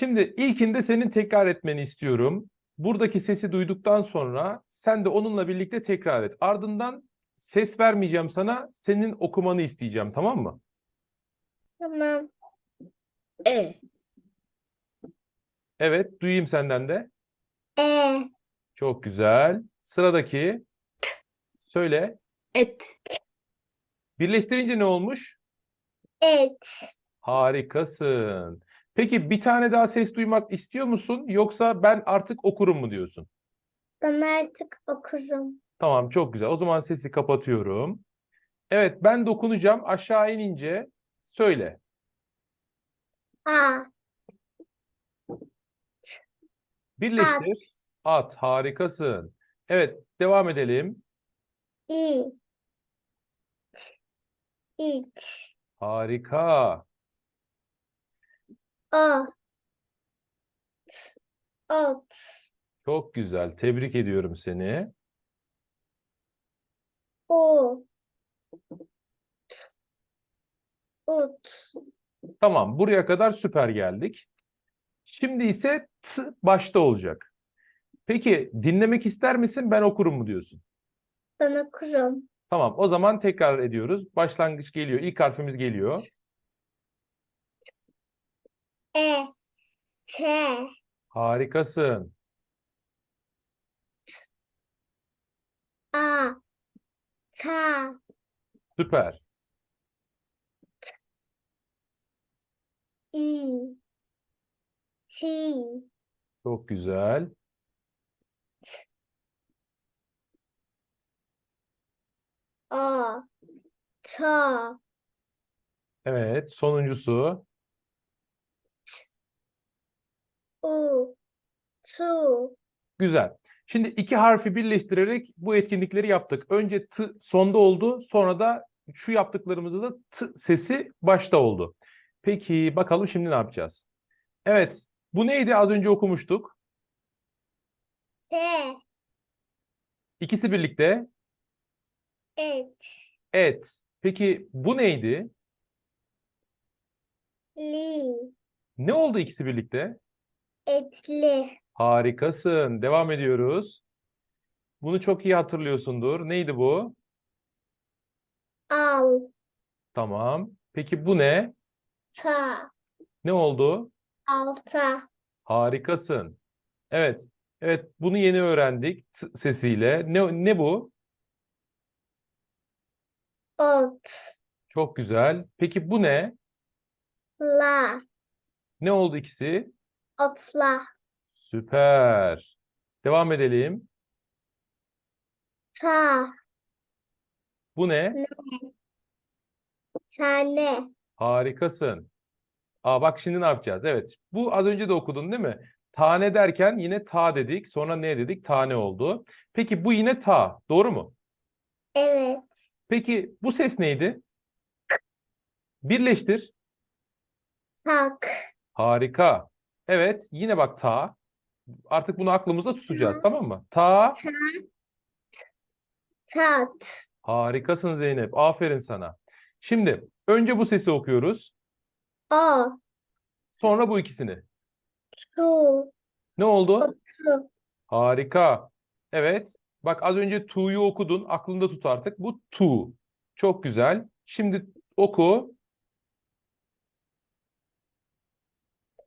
Şimdi ilkinde senin tekrar etmeni istiyorum. Buradaki sesi duyduktan sonra sen de onunla birlikte tekrar et. Ardından ses vermeyeceğim sana, senin okumanı isteyeceğim, tamam mı? Tamam. E. Evet, duyayım senden de. E. Çok güzel. Sıradaki. Söyle. Et. Birleştirince ne olmuş? Et. Harikasın. Peki bir tane daha ses duymak istiyor musun? Yoksa ben artık okurum mu diyorsun? Ben artık okurum. Tamam, çok güzel. O zaman sesi kapatıyorum. Evet, ben dokunacağım. Aşağı inince söyle. A. Birleştir. At. Harikasın. Evet, devam edelim. İ. İç. Harika. O. Ot. Çok güzel. Tebrik ediyorum seni. U. Ut. Tamam, buraya kadar süper geldik. Şimdi ise t başta olacak. Peki dinlemek ister misin? Ben okurum mu diyorsun? Ben okurum. Tamam, o zaman tekrar ediyoruz. Başlangıç geliyor. İlk harfimiz geliyor. E. T. Harikasın. A. Ta. Süper. İ. Ti. Çok güzel. O. To. Evet, sonuncusu. U. Tu. Güzel. Şimdi iki harfi birleştirerek bu etkinlikleri yaptık. Önce t sonda oldu, sonra da şu yaptıklarımızda da t sesi başta oldu. Peki bakalım şimdi ne yapacağız? Evet, bu neydi? Az önce okumuştuk. T. İkisi birlikte Et. et. Peki bu neydi? Li. Ne oldu ikisi birlikte? Etli. Harikasın. Devam ediyoruz. Bunu çok iyi hatırlıyorsundur. Neydi bu? Al. Tamam. Peki bu ne? Ta. Ne oldu? Alta. Harikasın. Evet. Evet, bunu yeni öğrendik sesiyle. Ne ne bu? Ot. Çok güzel. Peki bu ne? La. Ne oldu ikisi? Otla. Süper. Devam edelim. Ta. Bu ne? Tane. Harikasın. Aa bak şimdi ne yapacağız? Evet. Bu az önce de okudun değil mi? Tane derken yine ta dedik. Sonra ne dedik? Tane oldu. Peki bu yine ta. Doğru mu? Evet. Peki bu ses neydi? Birleştir. Tak. Harika. Evet, yine bak ta. Artık bunu aklımızda tutacağız, tamam mı? Ta. Tat. Harikasın Zeynep. Aferin sana. Şimdi önce bu sesi okuyoruz. O. Sonra bu ikisini. Tu. Ne oldu? Tu. Harika. Evet. Bak az önce tu'yu okudun. Aklında tut artık. Bu tu. Çok güzel. Şimdi oku.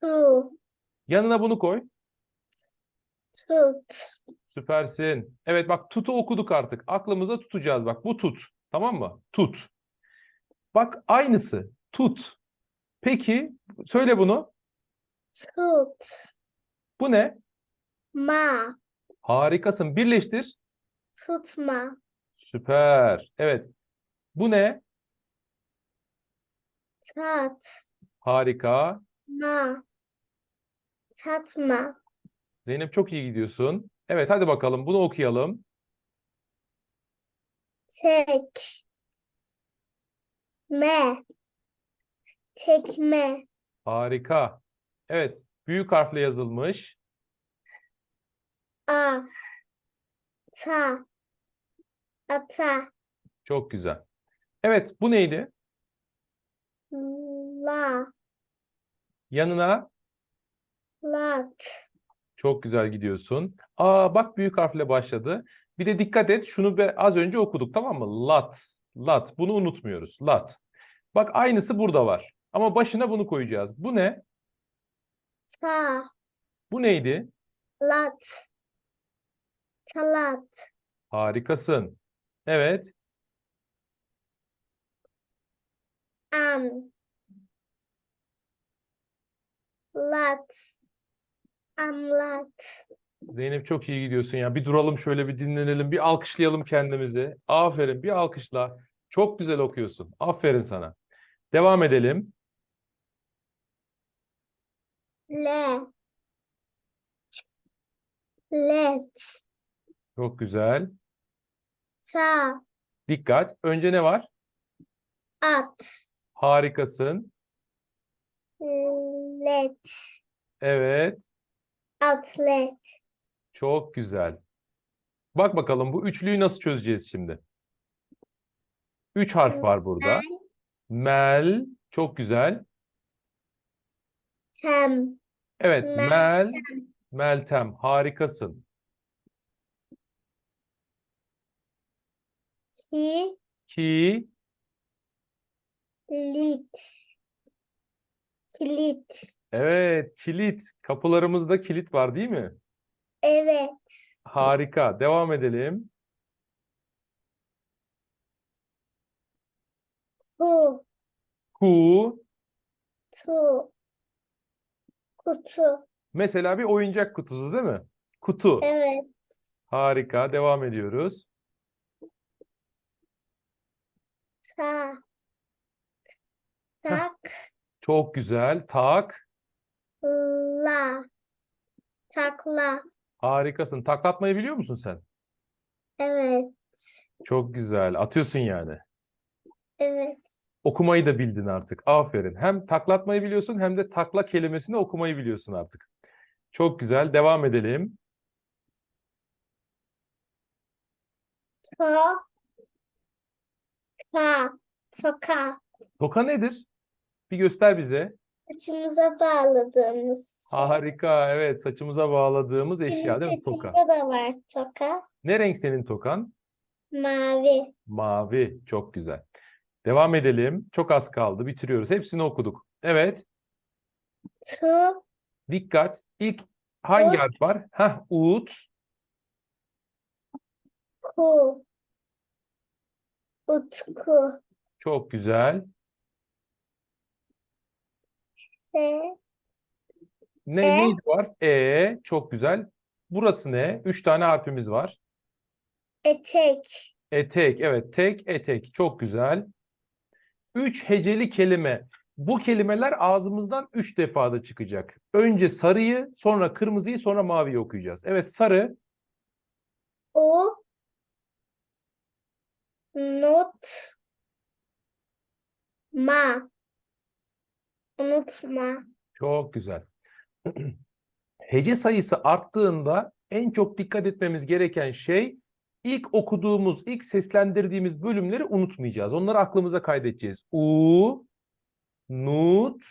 Tu. Yanına bunu koy. Tut. Süpersin. Evet bak tutu okuduk artık. Aklımızda tutacağız bak. Bu tut. Tamam mı? Tut. Bak aynısı. Tut. Peki söyle bunu. Tut. Bu ne? Ma. Harikasın. Birleştir. Tutma. Süper. Evet. Bu ne? Tat. Harika. Ma. Tatma. Zeynep çok iyi gidiyorsun. Evet hadi bakalım bunu okuyalım. Tek. Me. Tekme. Harika. Evet. Büyük harfle yazılmış. A. Ta. Ata. Çok güzel. Evet bu neydi? La. Yanına lat, Çok güzel gidiyorsun. Aa bak büyük harfle başladı. Bir de dikkat et şunu be, az önce okuduk tamam mı? Lat. Lat. Bunu unutmuyoruz. Lat. Bak aynısı burada var. Ama başına bunu koyacağız. Bu ne? ta, Bu neydi? lat, talat, Harikasın. Evet. an, lat, anlat, Zeynep çok iyi gidiyorsun ya. Bir duralım şöyle bir dinlenelim. Bir alkışlayalım kendimizi. Aferin. Bir alkışla. Çok güzel okuyorsun. Aferin sana. Devam edelim. le, let, Çok güzel. ta, Dikkat. Önce ne var? at, Harikasın. let, Evet. Atlet, Çok güzel. Bak bakalım bu üçlüyü nasıl çözeceğiz şimdi? Üç harf var burada. Mel. Çok güzel. tem, Evet. Meltem. Mel. Meltem. Harikasın. ki, Ki. lit, kilit, Evet. Kilit. Kapılarımızda kilit var değil mi? evet, Harika. Devam edelim. ku, Ku. tu, kutu, Mesela bir oyuncak kutusu değil mi? Kutu. evet, Harika. Devam ediyoruz. ta, tak, Çok güzel. Tak. La, takla, Harikasın. Taklatmayı biliyor musun sen? evet, Çok güzel. Atıyorsun yani. evet, Okumayı da bildin artık. Aferin. Hem taklatmayı biliyorsun hem de takla kelimesini okumayı biliyorsun artık. Çok güzel. Devam edelim. to, ka, toka, Toka nedir? Bir göster bize. Saçımıza bağladığımız şey. Harika. Evet, saçımıza bağladığımız eşya değil mi toka? saçımda da var toka, Ne renk senin tokan? mavi, Mavi. Çok güzel. Devam edelim. Çok az kaldı. Bitiriyoruz. Hepsini okuduk. Evet. tu, Dikkat. İlk hangi Ut. harf var? Heh, ut. ku, utku, Çok güzel. Se, Ne, E. neydi var? E. Çok güzel. Burası ne? Üç tane harfimiz var. etek, Etek. Evet. Tek, etek. Çok güzel. Üç heceli kelime. Bu kelimeler ağzımızdan üç defada çıkacak. Önce sarıyı, sonra kırmızıyı, sonra maviyi okuyacağız. Evet. Sarı. u, not, ma, unutma, Çok güzel. Hece sayısı arttığında en çok dikkat etmemiz gereken şey ilk okuduğumuz, ilk seslendirdiğimiz bölümleri unutmayacağız. Onları aklımıza kaydedeceğiz. U, nut,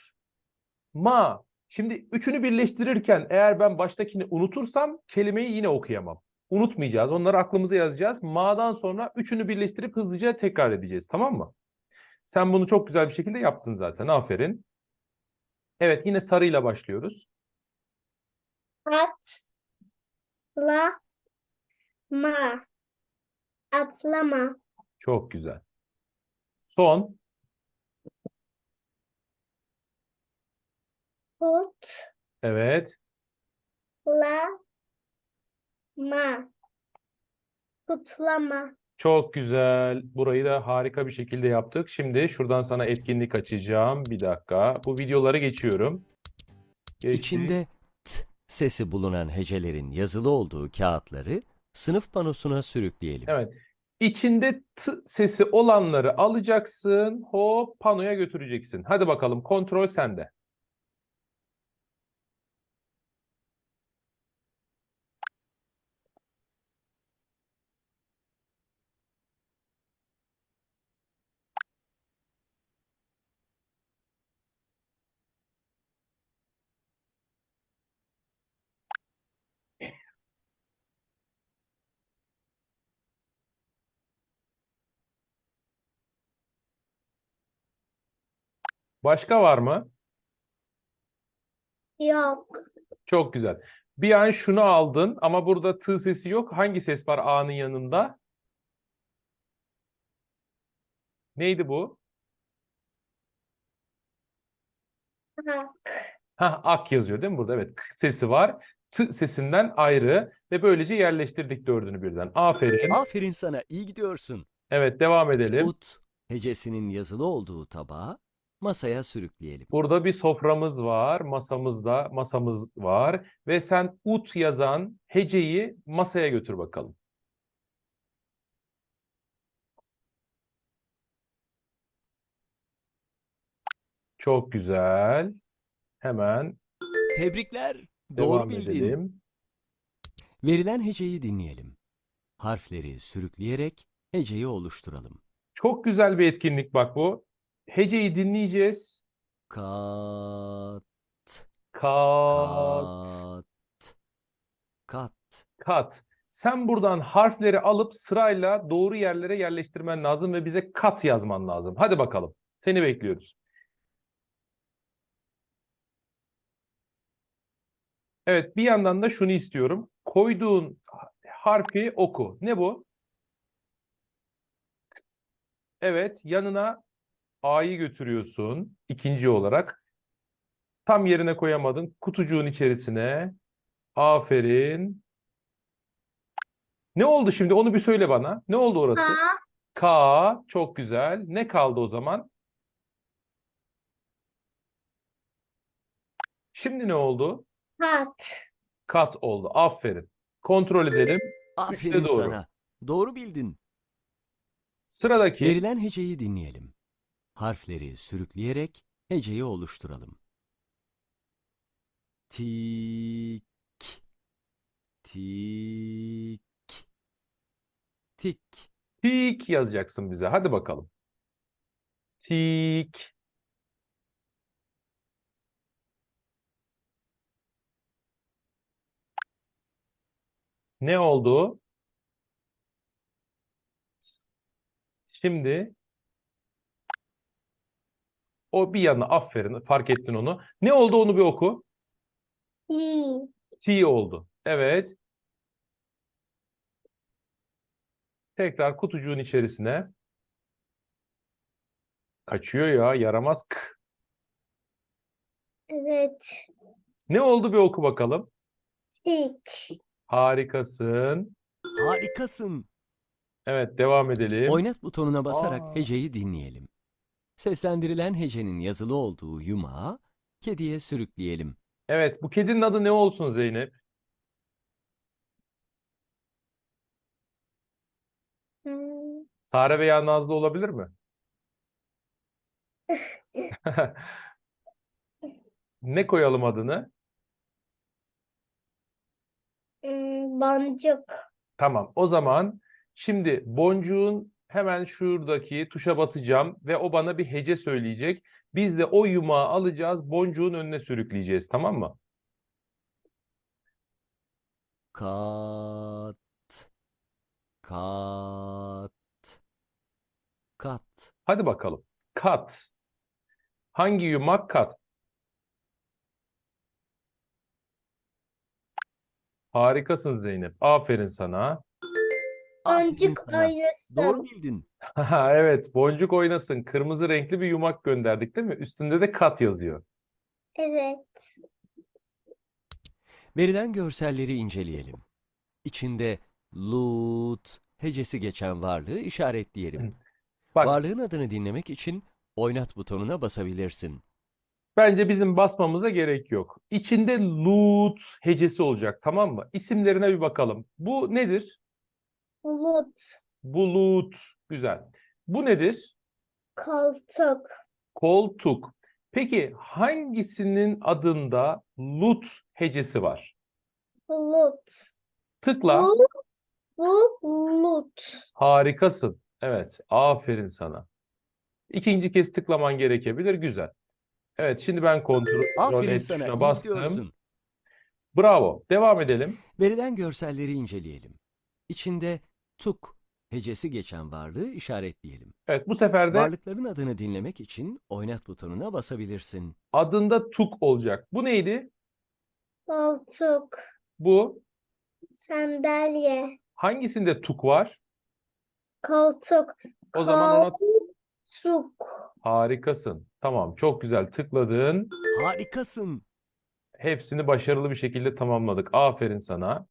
ma. Şimdi üçünü birleştirirken eğer ben baştakini unutursam kelimeyi yine okuyamam. Unutmayacağız. Onları aklımıza yazacağız. Ma'dan sonra üçünü birleştirip hızlıca tekrar edeceğiz. Tamam mı? Sen bunu çok güzel bir şekilde yaptın zaten. Aferin. Evet yine sarıyla başlıyoruz. at, la, ma, atlama, Çok güzel. Son. put, Evet. la, ma, kutlama, Çok güzel. Burayı da harika bir şekilde yaptık. Şimdi şuradan sana etkinlik açacağım. Bir dakika. Bu videoları geçiyorum. Geçtik. İçinde t sesi bulunan hecelerin yazılı olduğu kağıtları sınıf panosuna sürükleyelim. Evet. İçinde t sesi olanları alacaksın. Hop panoya götüreceksin. Hadi bakalım kontrol sende. Başka var mı? Yok. Çok güzel. Bir an şunu aldın ama burada tı sesi yok. Hangi ses var a'nın yanında? Neydi bu? Hak. Hah, ak yazıyor değil mi burada? Evet, k sesi var. T sesinden ayrı ve böylece yerleştirdik dördünü birden. Aferin. Aferin sana, iyi gidiyorsun. Evet, devam edelim. Ut hecesinin yazılı olduğu tabağı masaya sürükleyelim. Burada bir soframız var, masamızda masamız var ve sen ut yazan heceyi masaya götür bakalım. Çok güzel. Hemen Tebrikler, doğru devam bildin. edelim. Verilen heceyi dinleyelim. Harfleri sürükleyerek heceyi oluşturalım. Çok güzel bir etkinlik bak bu. Heceyi dinleyeceğiz. Kat, Kat, kat, kat. kat. Sen buradan harfleri alıp sırayla doğru yerlere yerleştirmen lazım ve bize kat yazman lazım. Hadi bakalım. Seni bekliyoruz. Evet, bir yandan da şunu istiyorum. Koyduğun harfi oku. Ne bu? Evet, yanına A'yı götürüyorsun ikinci olarak. Tam yerine koyamadın. Kutucuğun içerisine. Aferin. Ne oldu şimdi? Onu bir söyle bana. Ne oldu orası? K. Çok güzel. Ne kaldı o zaman? Şimdi ne oldu? Hat. Kat oldu. Aferin. Kontrol edelim. Aferin doğru. sana. Doğru bildin. Sıradaki. Verilen heceyi dinleyelim. Harfleri sürükleyerek heceyi oluşturalım. Tik, tik, tik. Tik yazacaksın bize. Hadi bakalım. Tik. Ne oldu? Şimdi o bir yana aferin fark ettin onu. Ne oldu onu bir oku. Hi. T oldu. Evet. Tekrar kutucuğun içerisine. Kaçıyor ya yaramaz k. Evet. Ne oldu bir oku bakalım. Tik. Harikasın. Harikasın. Evet devam edelim. Oynat butonuna basarak Aa. heceyi dinleyelim. Seslendirilen hecenin yazılı olduğu yumağı kediye sürükleyelim. Evet bu kedinin adı ne olsun Zeynep? Hmm. Sare veya Nazlı olabilir mi? Ne koyalım adını? Hmm, Boncuk. Tamam. O zaman şimdi boncuğun hemen şuradaki tuşa basacağım ve o bana bir hece söyleyecek. Biz de o yumağı alacağız, boncuğun önüne sürükleyeceğiz, tamam mı? Kat, kat, kat. Hadi bakalım. Kat. Hangi yumak kat? Harikasın Zeynep. Aferin sana. Aferin Boncuk sana. Doğru oynasın. bildin. Evet, boncuk oynasın. Kırmızı renkli bir yumak gönderdik değil mi? Üstünde de kat yazıyor. Evet. Verilen görselleri inceleyelim. İçinde lut hecesi geçen varlığı işaretleyelim. Bak, Varlığın adını dinlemek için oynat butonuna basabilirsin. bence bizim basmamıza gerek yok. İçinde Lut hecesi olacak, tamam mı? İsimlerine bir bakalım. Bu nedir? Bulut. Bulut. Güzel. Bu nedir? Koltuk. Koltuk. Peki hangisinin adında Lut hecesi var? Bulut. Tıkla. Bu bulut. Harikasın. Evet, aferin sana. İkinci kez tıklaman gerekebilir. Güzel. Evet, şimdi ben kontrol Aferin sana, bastım. Bravo. Devam edelim. Verilen görselleri inceleyelim. İçinde tuk hecesi geçen varlığı işaretleyelim. Evet bu sefer de Varlıkların adını dinlemek için oynat butonuna basabilirsin. adında tuk olacak. Bu neydi? Koltuk. Bu. Sandalye. Hangisinde tuk var? Koltuk. O zaman ona Koltuk. harikasın. Tamam çok güzel tıkladın. Harikasın. Hepsini başarılı bir şekilde tamamladık. Aferin sana.